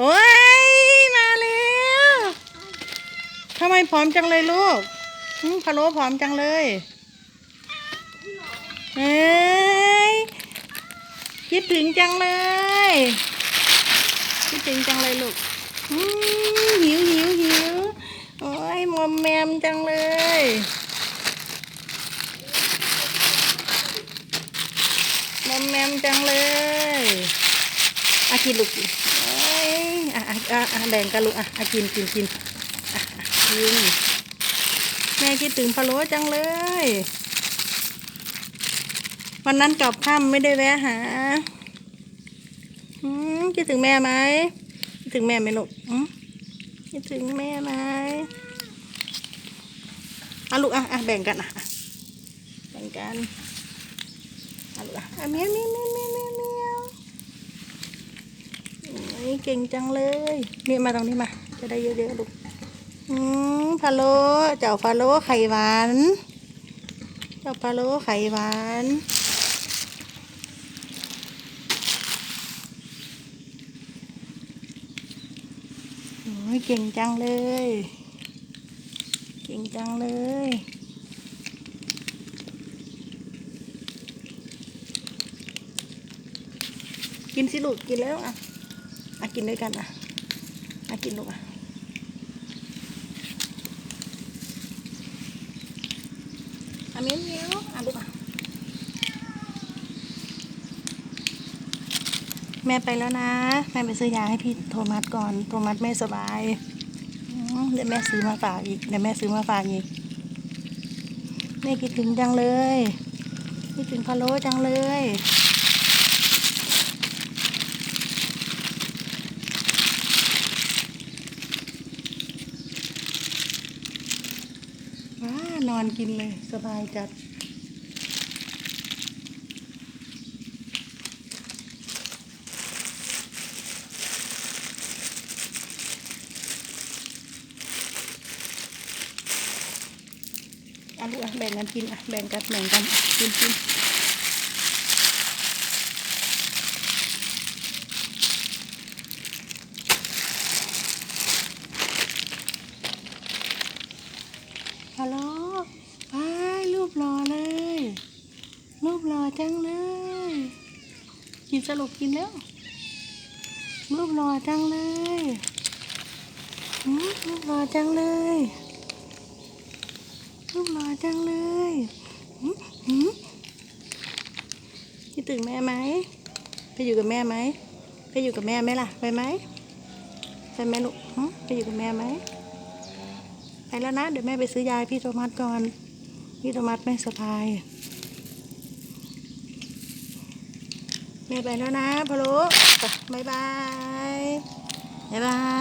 โอ้ยมาแล้วทำไมผอมจังเลยลูกพะโล้ผอมจังเลยเอ้ยคิดถึงจังเลย คิดถึงจังเลยลูกหิวหิวหิวโอ้ยมอมแมมจังเลยมอมแมมจังเลยอากินลูกกิน อะแบ่งกันลูกอะกินกินกินอะอ่กินแม่คิดถึงพะโล้จังเลย วันนั้นกลับค่ำไม่ได้แวะหาอืมคิดถึงแม่ไหมคิดถึงแม่ไหมลูกคิดถึงแม่ไหมอะลูกอะอะแบ่งกันอะแบ่งกันอะลูกอะอะเมียเมียเมียวเมียวเมียวเมียวโอ้ ยเก่งจังเลยนี่มาตรงนี้มา จะได้เยอะๆลูกอืมพะโล้เจ้าพะโล้ไข่หวานเจ้าพะโล้ไข่หวานโอ้ยเก่งจังเลย เก่งจังเลยกินสิลูกกินแล้วอะ อะกินด้วยกันอะอะกินลูกอะอะเมียวเมียวอะลูกอะ แม่ไปแล้วนะ แม่ไปซื้อยาให้พี่โทมัสก่อน โทมัสไม่สบาย เดี๋ยวแม่ซื้อมาฝากอีก เดี๋ยวแม่ซื้อมาฝากอีก แม่คิดถึงจังเลยคิดถึงพะโล้จังเลย ว้านอนกินเลย สบายจัดอะลูกอะแบ่งกันกินอะ แบ่งกันแบ่งกันกินกินฮัลโหลไปรูปหล่อเลย รูปหล่อ จังเลย กินสรุปกินแล้วรูปหล่อจังเลยรูปหล่อจังเลยรูปหล่อจังเลยหืมหืมคิดถึงแม่ไหมไปอยู่กับแม่ไหมไปอยู่กับแม่ไหมล่ะไปไหมไปไหมลูกไปอยู่กับแม่ไหมไปแล้วนะ เดี๋ยวแม่ไปซื้อยาให้พี่โทมัสก่อน พี่โทมัสไม่สบาย แม่ไปแล้วนะพะโลไปบ๊ายบายบายบาย